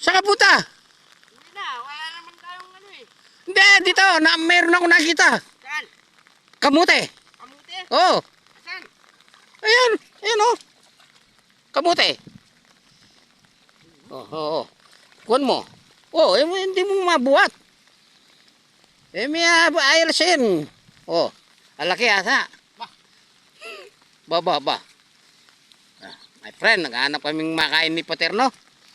Saan ka punta? Hindi na, wala naman tayong ano eh. Hindi, dito. Na, meron ako nakita. Saan? Kamote. Kamuti? Oh. Saan? Ayan. Ayan oh. Kamote. Oh, oh, oh. Kuhan mo. Oh, eh, hindi mo mabuhat. Eh, may uh, ayalasin. Oh, alaki ata. Ba, ba, ba. Ah, my friend, naghahanap kaming makain ni Paterno.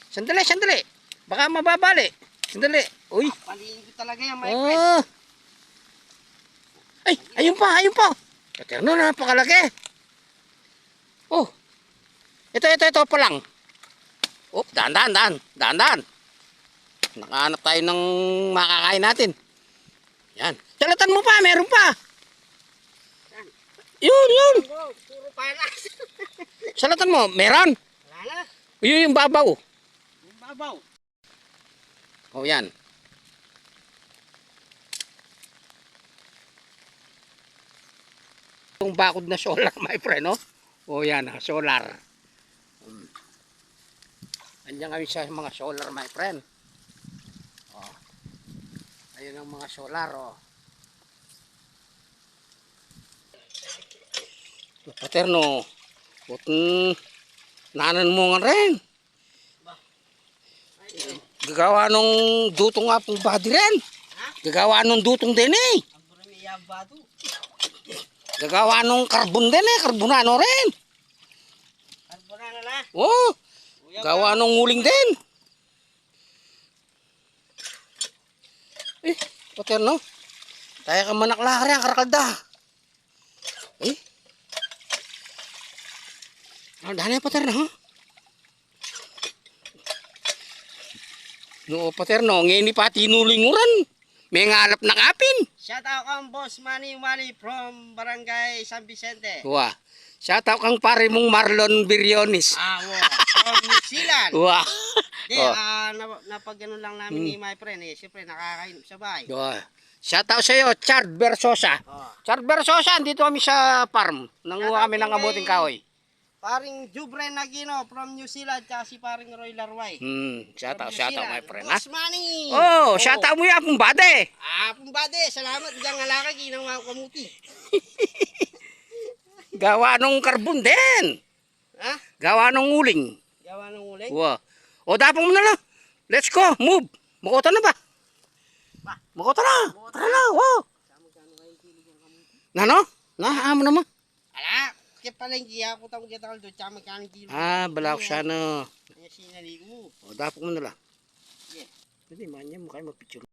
Sandali, sandali. Baka mababali. Sandali. Uy. Paliin ko talaga yan, my friend. Oh. Ay, ayun pa, ayun pa. Paterno, napakalaki. Oh. Ito, ito, ito pa lang. Oh, daan, daan, daan. Daan, daan. Nakahanap tayo ng makakain natin. Yan. Salatan mo pa, meron pa. Yun, yun. Puro panas. Salatan mo, meron. wala na. Yun yung babaw. Yung babaw. Oh, yan. Yung bakod na solar, my friend, oh. Oh, yan, ah, solar. Um, Andiyan kami sa mga solar, my friend. Oh. Ayun ang mga solar, oh. Paterno, butong nanan mo nga rin. Gagawa nung dutong nga pong body rin. Gagawa nung dutong din eh. Gagawa nung karbon din eh. Karbonano rin. Karbona na na. Oh, gawa nung nguling din. Eh, paterno. Tayo ka manaklari ang karakalda. Eh. Ang dali paterno, ha? No, paterno, ngayon pa tinulinguran. May ngalap na kapin. Shout out kang boss Manny Manny from Barangay San Vicente. Wah. Shout out kang pare mong Marlon Birionis. Ah, wow. From New Zealand. Wah. Di, Oh. ah, na, napag lang namin ni my friend eh. Siyempre, nakakain sa bahay. Wah. Shout out sa iyo, Chard Versosa. Oh. Chard Versosa, dito kami sa farm. Nanguha kami ng kamuting kahoy. Paring Jubre Nagino from New Zealand tsaka si paring Roy Larway. Hmm, shout out, shout out my friend ha. Boss Manny. Oh, shout out mo yan kung bade. Ah, pumbade. Salamat. Diyan nga laki. Ginawa ko kamuti. Gawa nung karbon din. Ha? Gawa nung uling. Gawa ng uling. Wah. O dapong mo na lang. Let's go, move. Makota na ba? Ba. Makota na. Tara na, wow. Nano? Na, amo na mo. Ala. Kaya pala yung giya ko tamo kita kaldo. Tsaka magkano kilo. Ah, balak siya na. Kaya sinali ko. O dapong mo na lang. Yeah. Pwede man yan, mukha picture.